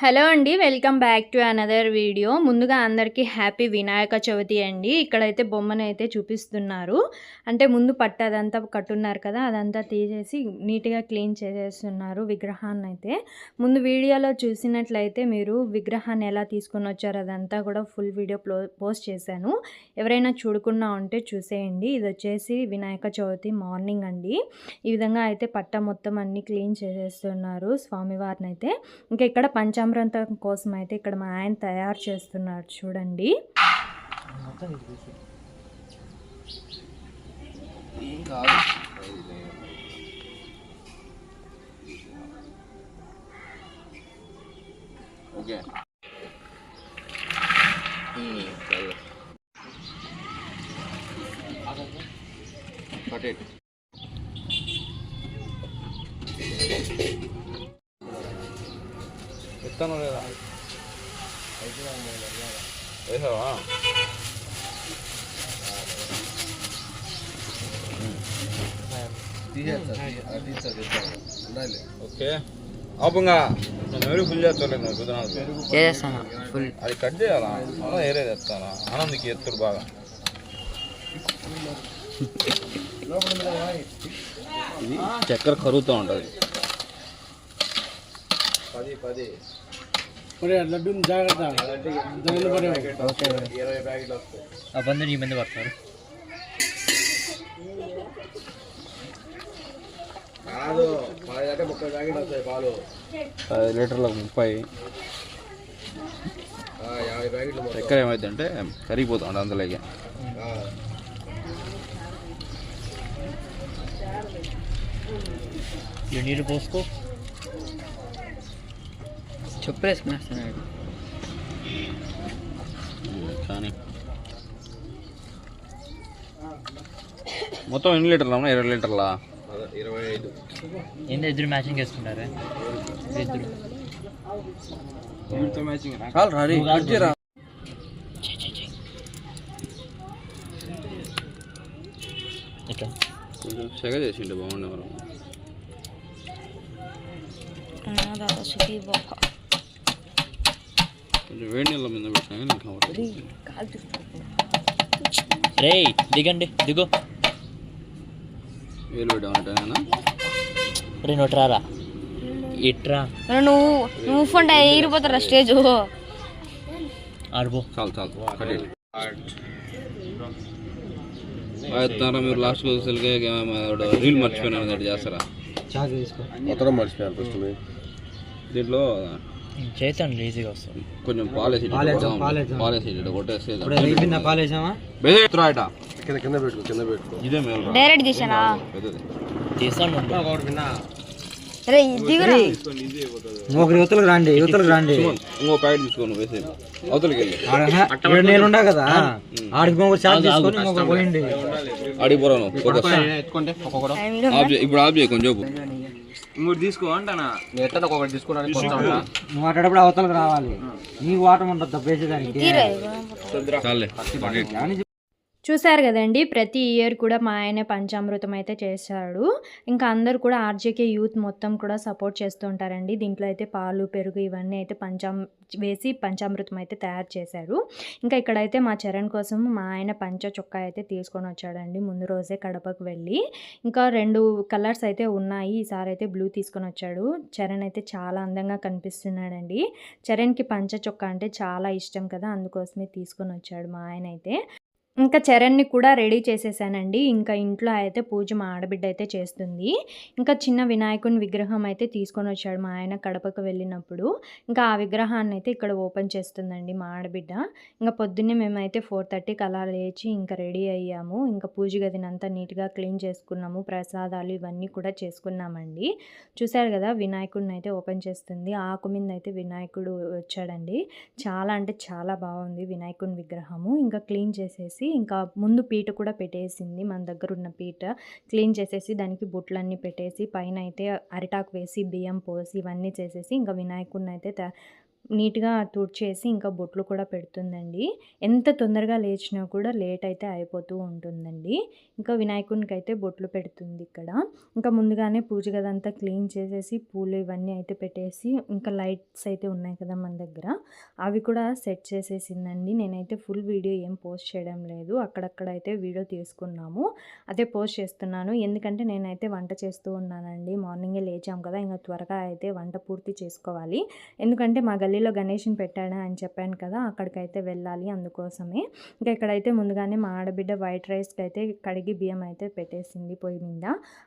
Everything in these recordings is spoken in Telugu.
హలో అండి welcome back to another video. ముందుగా అందరికీ హ్యాపీ వినాయక చవితి అండి. ఇక్కడైతే బొమ్మను అయితే చూపిస్తున్నారు. అంటే ముందు పట్టు అదంతా కట్టున్నారు కదా అదంతా తీసేసి నీట్గా క్లీన్ చేసేస్తున్నారు విగ్రహాన్ని అయితే ముందు వీడియోలో చూసినట్లయితే మీరు విగ్రహాన్ని ఎలా తీసుకొని వచ్చారో అదంతా కూడా ఫుల్ వీడియో పోస్ట్ చేశాను. ఎవరైనా చూడకుండా ఉంటే చూసేయండి. ఇది వచ్చేసి వినాయక చవితి మార్నింగ్ అండి. ఈ విధంగా అయితే పట్ట మొత్తం అన్ని క్లీన్ చేసేస్తున్నారు స్వామివారిని అయితే ఇంకా ఇక్కడ పంచామృతం కోసం అయితే ఇక్కడ మా ఆయన తయారు చేస్తున్నారు చూడండి. కట్ ఎత్తాను లేదా? వేసావా? ఓకే. ఆపంగా. ఎవరు ఫుల్ చేస్తాను ఫుల్ అది కట్ చేయాలా? అలా ఏరే తెస్తానా ఆనంద్కి ఎత్తుడు బాగా. ఇది చక్కెర కరుగుతూ ఉంటుంది. పది పది. మరి లడ్డు జాగ్రత్త. దానిలో పడే ఆ బంధు నీ మంది పడతారు. కాదు పది అంటే ముప్పై ప్యాకెట్లు వస్తాయి పాలు. పది లీటర్లకు ముప్పై. యాభై ప్యాకెట్లు చక్కెర ఏమైందంటే కరిగిపోతుంది అందులోకి. ఈ నీళ్ళు పోసుకో. చెప్పులు వేసుకునేస్తున్నాడు కానీ మొత్తం ఎన్ని లీటర్లు అమ్మా? ఇరవై లీటర్లా? ఇరవై ఐదు ఏంటి ఇద్దరు మ్యాచింగ్ వేసుకుంటారా? ఇద్దరు. చాలు రారి రా. ఇట్లా కొంచెం సెగ చేసిండే బాగుండే మనం వేడి నీళ్ళ మీద పెట్టినా రే దిగండి దిగు. వేలు పెట్టామంటే రే నోటి రారా? ఇట్రా. నువ్వు నువ్వు ఫోన్ ఎగిరిపోతారా స్టేజ్? ఆడుపో చాలు చాలు ఎత్తారా మీరు లాస్ట్ రీల్ మర్చిపోయినారు చేస్తారా? మొత్తం మర్చిపోయారు ఫస్ట్ దీంట్లో చేతాను ఈజీగా వస్తుంది కొంచెం పాలేసి పాలేసి కొట్టేసి పాలేసామా కింద కింద పెట్టుకో కింద పెట్టుకో. ఇదే మేలు డైరెక్ట్ తీసానా? యువతలకు రాండి యువతలకు రాండి. ఇంకో ప్యాకెట్ తీసుకోను వేసి అవతలకి వెళ్ళి. నేను ఉండా కదా? ఆడికి చార్జ్ తీసుకొని ఇంకొక ఫోకస్ ఆఫ్ చేయి ఇప్పుడు ఆఫ్ చేయి కొంచెం సేపు. నువ్వు మాట్లాడేటప్పుడు అవతలకు రావాలి. నీకు వాటం ఉంటుంది తప్పేసేదానికి చాలే చూశారు కదండి ప్రతి ఇయర్ కూడా మా ఆయన పంచామృతం అయితే చేశాడు. ఇంకా అందరూ కూడా ఆర్జేకే యూత్ మొత్తం కూడా సపోర్ట్ చేస్తూ ఉంటారండి. దీంట్లో అయితే పాలు పెరుగు ఇవన్నీ అయితే పంచాం వేసి పంచామృతం అయితే తయారు చేశారు. ఇంకా ఇక్కడైతే మా చరణ్ కోసం మా ఆయన పంచ చొక్కా అయితే తీసుకొని వచ్చాడండి. ముందు రోజే కడపకు వెళ్ళి. ఇంకా రెండు కలర్స్ అయితే ఉన్నాయి. ఈసారి అయితే బ్లూ తీసుకొని వచ్చాడు. చరణ్ అయితే చాలా అందంగా కనిపిస్తున్నాడండి. చరణ్కి పంచ చొక్కా అంటే చాలా ఇష్టం కదా అందుకోసమే తీసుకొని వచ్చాడు మా ఆయన అయితే. ఇంకా చరణ్ని కూడా రెడీ చేసేసానండి. ఇంకా ఇంట్లో అయితే పూజ మా ఆడబిడ్డ అయితే చేస్తుంది. ఇంకా చిన్న వినాయకుని విగ్రహం అయితే తీసుకొని వచ్చాడు మా ఆయన కడపకు వెళ్ళినప్పుడు. ఇంకా ఆ విగ్రహాన్ని అయితే ఇక్కడ ఓపెన్ చేస్తుందండి మా ఆడబిడ్డ. ఇంకా పొద్దున్నే మేమైతే ఫోర్ థర్టీకి అలా లేచి ఇంకా రెడీ అయ్యాము. ఇంకా పూజ గదిని అంతా నీట్గా క్లీన్ చేసుకున్నాము. ప్రసాదాలు ఇవన్నీ కూడా చేసుకున్నామండి. చూశారు కదా వినాయకుడిని అయితే ఓపెన్ చేస్తుంది. ఆకు మీద అయితే వినాయకుడు వచ్చాడండి. చాలా అంటే చాలా బాగుంది వినాయకుని విగ్రహము. ఇంకా క్లీన్ చేసేసి ఇంకా ముందు పీట కూడా పెట్టేసింది మన దగ్గర ఉన్న పీట. క్లీన్ చేసేసి దానికి బుట్లన్నీ పెట్టేసి పైన అయితే అరిటాకు వేసి బియ్యం పోసి ఇవన్నీ చేసేసి ఇంకా వినాయకుడిని అయితే నీట్‌గా తుడిచేసి ఇంకా బొట్లు కూడా పెడుతుందండి. ఎంత తొందరగా లేచినా కూడా లేట్ అయితే అయిపోతూ ఉంటుందండి. ఇంకా వినాయకునికైతే బొట్లు పెడుతుంది ఇక్కడ. ఇంకా ముందుగానే పూజ గదంతా క్లీన్ చేసేసి పూలు ఇవన్నీ అయితే పెట్టేసి ఇంకా లైట్స్ అయితే ఉన్నాయి కదా మన దగ్గర. అవి కూడా సెట్ చేసేసిందండి. నేనైతే ఫుల్ వీడియో ఏం పోస్ట్ చేయడం లేదు. అక్కడక్కడ అయితే వీడియో తీసుకున్నాము. అదే పోస్ట్ చేస్తున్నాను. ఎందుకంటే నేనైతే వంట చేస్తూ ఉన్నానండి. మార్నింగే లేచాం కదా! ఇంకా త్వరగా అయితే వంట పూర్తి చేసుకోవాలి. ఎందుకంటే మా ఢిల్లీలో గణేష్‌ని పెట్టాడు అని చెప్పాను కదా! అక్కడికైతే వెళ్ళాలి అందుకోసమే. ఇంకా ఇక్కడైతే ముందుగానే మా ఆడబిడ్డ వైట్ రైస్‌కైతే కడిగి బియ్యం అయితే పెట్టేసింది పొయ్యి మీద.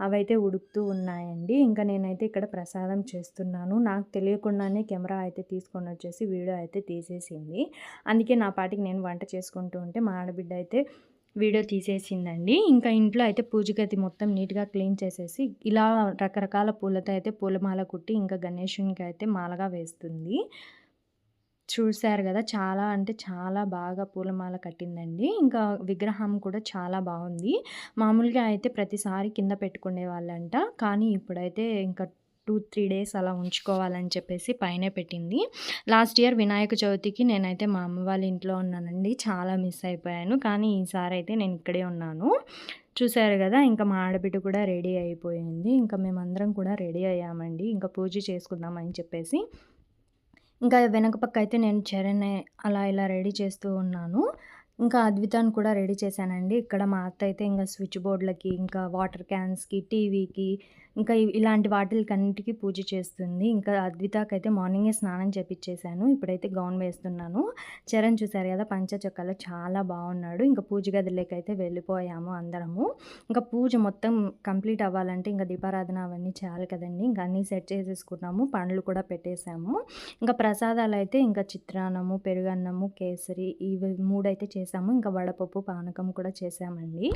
అవైతే ఉడుకుతూ ఉన్నాయండి. ఇంకా నేనైతే ఇక్కడ ప్రసాదం చేస్తున్నాను. నాకు తెలియకుండానే కెమెరా అయితే తీసుకొని వచ్చేసి వీడియో అయితే తీసేసింది. అందుకే నా పాటికి నేను వంట చేసుకుంటూ ఉంటే మా ఆడబిడ్డ అయితే వీడియో తీసేసిందండి. ఇంకా ఇంట్లో అయితే పూజ గది మొత్తం నీట్‌గా క్లీన్ చేసేసి ఇలా రకరకాల పూలతో అయితే పూలమాల కుట్టి ఇంకా గణేశునికైతే మాలగా వేస్తుంది. చూశారు కదా చాలా అంటే చాలా బాగా పూలమాల కట్టిందండి. ఇంకా విగ్రహం కూడా చాలా బాగుంది మామూలుగా అయితే ప్రతిసారి కింద పెట్టుకునే వాళ్ళంట కానీ ఇప్పుడైతే ఇంకా 2, 3 డేస్ అలా ఉంచుకోవాలని చెప్పేసి పైనే పెట్టింది. లాస్ట్ ఇయర్ వినాయక చవితికి నేనైతే మా అమ్మ వాళ్ళ ఇంట్లో ఉన్నానండి. చాలా మిస్ అయిపోయాను. కానీ ఈసారి అయితే నేను ఇక్కడే ఉన్నాను. చూసారు కదా ఇంకా మా ఆడబిడ్డ కూడా రెడీ అయిపోయింది. ఇంకా మేమందరం కూడా రెడీ అయ్యామండి. ఇంకా పూజ చేసుకుందామని చెప్పేసి. ఇంకా వెనక పక్క అయితే నేను చరణ్ అలా ఇలా రెడీ చేస్తూ ఉన్నాను. ఇంకా అద్వితాన్ని కూడా రెడీ చేశానండి. ఇక్కడ మా అత్త అయితే ఇంకా స్విచ్ బోర్డ్‌లకి, ఇంకా వాటర్ క్యాన్స్‌కి, టీవీకి ఇంకా ఇలాంటి వాటిలకన్నిటికి పూజ చేస్తుంది. ఇంకా అద్వితాకైతే మార్నింగే స్నానం చేపించేశాను ఇప్పుడైతే గౌన్ వేస్తున్నాను. చరణ్ చూసారు కదా పంచచొక్కలో చాలా బాగున్నాడు. ఇంకా పూజ గదిలోకైతే వెళ్ళిపోయాము అందరము. ఇంకా పూజ మొత్తం కంప్లీట్ అవ్వాలంటే ఇంకా దీపారాధన అవన్నీ చేయాలి కదండి ఇంకా అన్నీ సెట్ చేసేసుకున్నాము. పండ్లు కూడా పెట్టేశాము ఇంకా ప్రసాదాలు అయితే ఇంకా చిత్రాన్నము, పెరుగన్నము, కేసరి ఇవి 3 అయితే చేసాము. ఇంకా వడపప్పు, పానకం కూడా చేసామండి.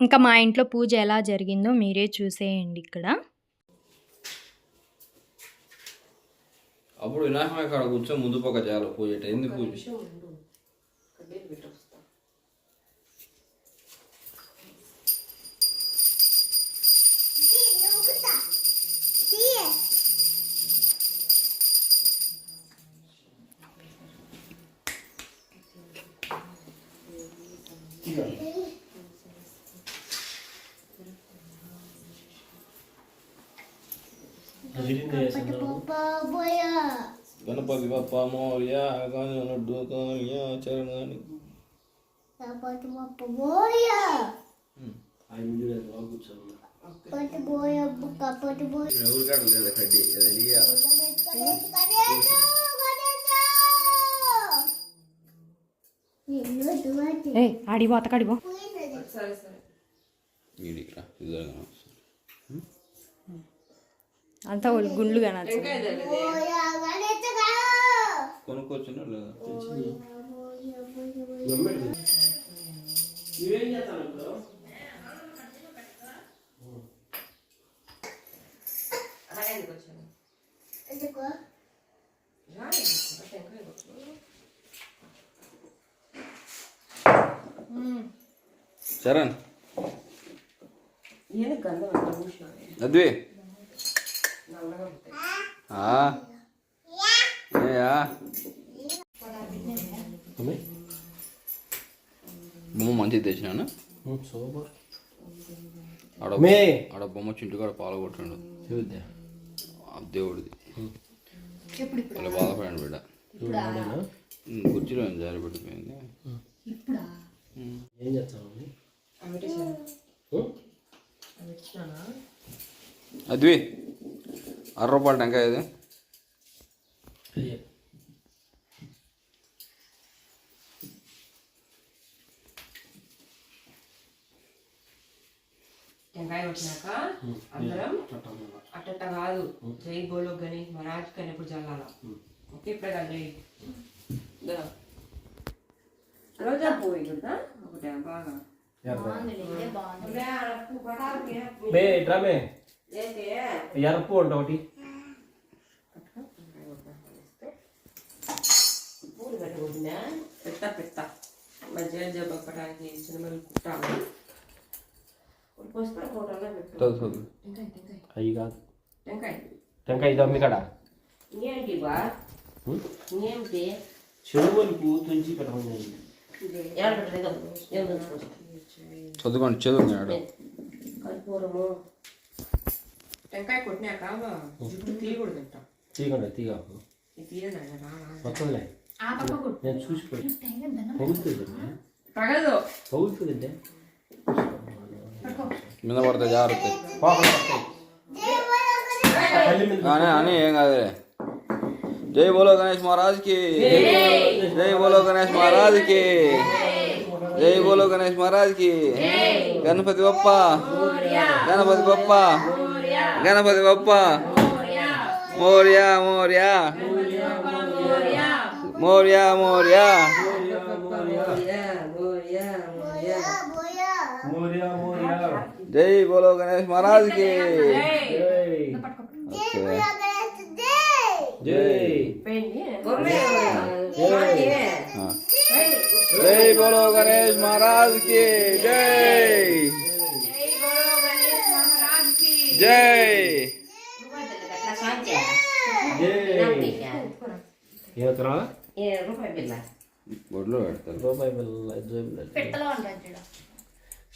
ఇంకా మా ఇంట్లో పూజ ఎలా జరిగిందో మీరే చూసేయండి ఇక్కడ. అప్పుడు వినాయకుడి కాడ కూర్చొని ముందు పక్క చాలు పూజ ఏంది పూజ గణపతి బప్ప మౌర్య గణనుడు కానియ చరణాని ఎవరు కాడ లేదా కడ్డీ అది వెలిగియాలి. ఏయ్ ఆడిపో అతకాడిపో. ఈడికి రా, ఇది జరగను. అంతా వాళ్ళు గుండ్లు కనచ్చు. కొనుక్కొచ్చినా అద్వి ఆ. ఏయా? బొమ్మ మంచిది తెచ్చినాను? ఆడ మే. ఆడ బొమ్మ చింటుకాడ పాల కొట్టాడు. ఆ దేవుడిది. అలా బాధపడాను బిడ్డ. కుర్చీలో జారి పడిపోయింది ఏం చేస్తావు అద్వి అర రూపాయలు టెంకాయ ఇది టెంకాయ వచ్చినాక అందరం అట్టట్ట కాదు జై బోలో గణేష్ మహారాజ్ కానీ ఇప్పుడు చల్లాల ఓకే ఇప్పుడే కాదు జై దా. రోజా పువ్వు ఇక్కడ ఒకటే బాగా మే ఇట్రా మే ఏంటి ఎరపు అంట ఒకటి పూలు పెట్టకూడదా పెట్ట పెట్ట మధ్య జబ్బక్కడానికి సినిమాలు కుట్టాలి పోసుకొని ఫోటోలో పెట్టు చదువు చదువు టెంకాయ టెంకాయ అవి కాదు టెంకాయ టెంకాయ ఇది అమ్మి కాడ ఇంకేంటి బా ఏమిటి చెరువులకు తుంచి పెట్టమని ఏడ పెట్టలేదు ఏం తెలుసుకోవచ్చు చదువుకోండి చదువుకున్నాడు కర్పూరము టెంకాయ కొట్టినాక జుట్టు తీయకూడదంట తీగండి తీగ ఇది తీయనా రానా మొత్తంలే నేను చూసి పగులుతుంది పగలదు పగులుతుందంటే మీద పడితే జాగ్రత్త కానీ అని ఏం కాదులే జై బోలో గణేష్ మహారాజ్కి జై బోలో గణేష్ మహారాజ్కి జై బోలో గణేష్ మహారాజ్కి గణపతి బప్ప గణపతి బప్ప गणपति बप्पा मोरिया मोरिया मोरिया मोरिया जय बोलो गणेश महाराज के जय बोलो गणेश महाराज के जय जय ఏమవుతున్నా రూపాయి బిల్ల బొడ్లో పెడతారు రూపాయి బిళ్ళ జేబులో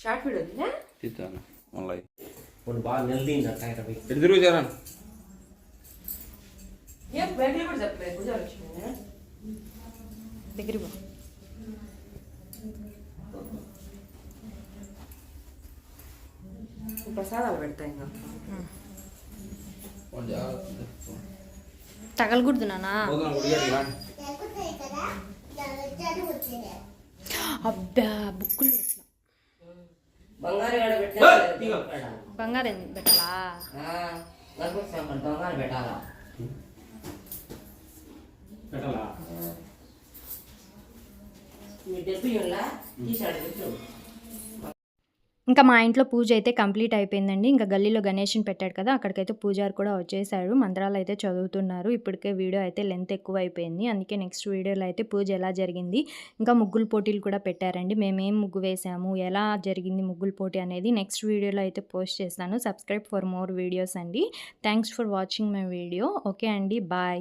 షార్ట్ వీడియో వద్దునా తీస్తాను మళ్ళీ ఇప్పుడు బాగా నిలదీండి అట్లా ఇట్లా పోయి. ఇటు తిరుగు చరణ్ ఏం బ్యాగ్లో కూడా చెప్పలేదు భుజాలు వచ్చిందా దగ్గర పో. ప్రసాదాలు పెడతా ఇంకా తగలకూడదు నానా అబ్బా బుక్కులు పెట్టినా. బంగారం పెట్టాలా? పెట్టాలా? ఇంకా మా ఇంట్లో పూజ అయితే కంప్లీట్ అయిపోయిందండి. ఇంకా గల్లీలో గణేష్ని పెట్టాడు కదా అక్కడికైతే పూజారు కూడా వచ్చేసాడు మంత్రాలు అయితే చదువుతున్నారు. ఇప్పటికే వీడియో అయితే లెంత్ ఎక్కువ అయిపోయింది అందుకే నెక్స్ట్ వీడియోలో అయితే పూజ ఎలా జరిగింది ఇంకా ముగ్గులు పోటీలు కూడా పెట్టారండి. మేమేం ముగ్గు వేసాము ఎలా జరిగింది ముగ్గుల పోటీ అనేది నెక్స్ట్ వీడియోలో అయితే పోస్ట్ చేస్తాను. సబ్స్క్రైబ్ ఫర్ మోర్ వీడియోస్ అండి. Thanks for watching my video. Okay అండి. బాయ్.